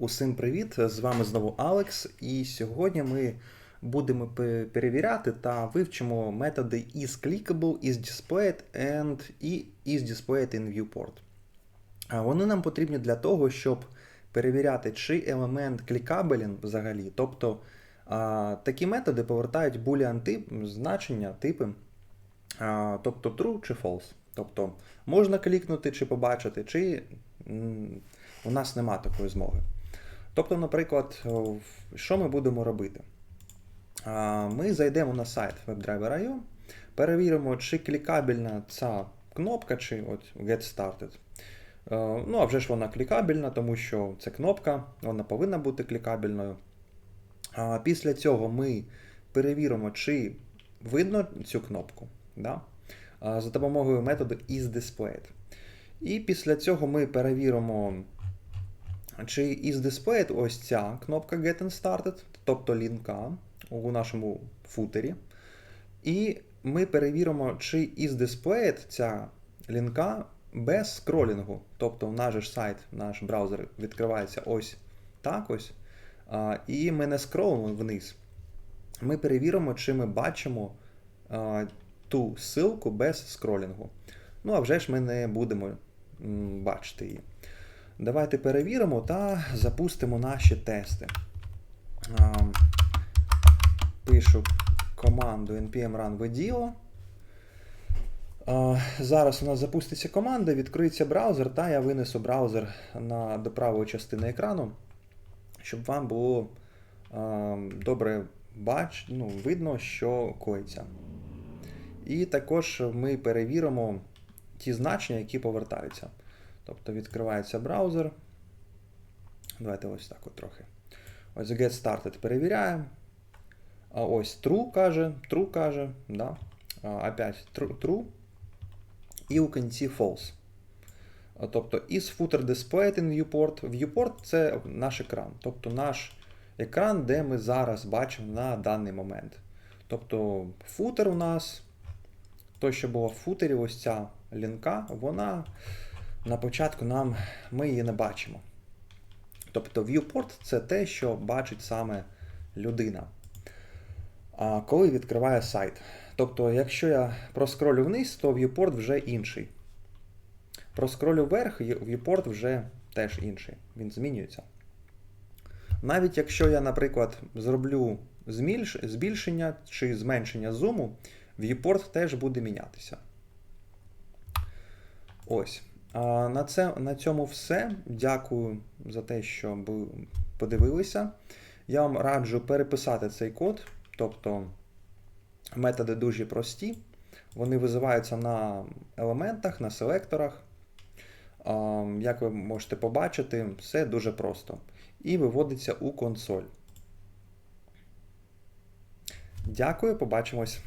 Усім привіт! З вами знову Алекс, і сьогодні ми будемо перевіряти та вивчимо методи isClickable, isDisplayed and і isDisplayed in viewport. Вони нам потрібні для того, щоб перевіряти, чи елемент клікабелін взагалі. Тобто такі методи повертають boolean тип, значення, типи, тобто true чи false. Тобто можна клікнути чи побачити, чи у нас нема такої змоги. Тобто, наприклад, що ми будемо робити? Ми зайдемо на сайт WebDriver.io, перевіримо, чи клікабельна ця кнопка, чи от Get Started. Е, Ну, а вже ж вона клікабельна, тому що це кнопка, вона повинна бути клікабельною. Після цього ми перевіримо, чи видно цю кнопку да? за допомогою методу isDisplayed. І після цього ми перевіримо, чи isDisplayed ось ця кнопка Get Started, тобто лінка у нашому футері. І ми перевіримо, чи isDisplayed ця лінка без скролінгу. Тобто наш сайт, наш браузер відкривається ось так ось. І ми не скролимо вниз. Ми перевіримо, чи ми бачимо ту ссылку без скролінгу. Ну, а вже ж ми не будемо бачити її. Давайте перевіримо та запустимо наші тести. Пишу команду npm run video. Зараз у нас запуститься команда, відкриється браузер, та я винесу браузер на, до правої частини екрану, щоб вам було добре бач, ну, видно, що коїться. І також ми перевіримо ті значення, які повертаються. Тобто відкривається браузер. Давайте ось так от трохи. Ось Get Started перевіряємо. А ось true каже, true каже, да. а, опять true, true. І у кінці false. А, Тобто is footer displayed in viewport. Viewport це наш екран. Тобто наш екран, де ми зараз бачимо на даний момент. Тобто футер у нас, то, що було в футері, ось ця лінка, вона на початку нам ми її не бачимо. Тобто viewport це те, що бачить саме людина. А коли відкриває сайт. Тобто, якщо я проскролю вниз, то viewport вже інший. Проскролю вверх, viewport вже теж інший. Він змінюється. Навіть якщо я, наприклад, зроблю збільшення чи зменшення зуму, viewport теж буде мінятися. Ось. На, це, на цьому все. Дякую за те, що ви подивилися. Я вам раджу переписати цей код. Тобто методи дуже прості. Вони визиваються на елементах, на селекторах. Як ви можете побачити, все дуже просто. І виводиться у консоль. Дякую, побачимось.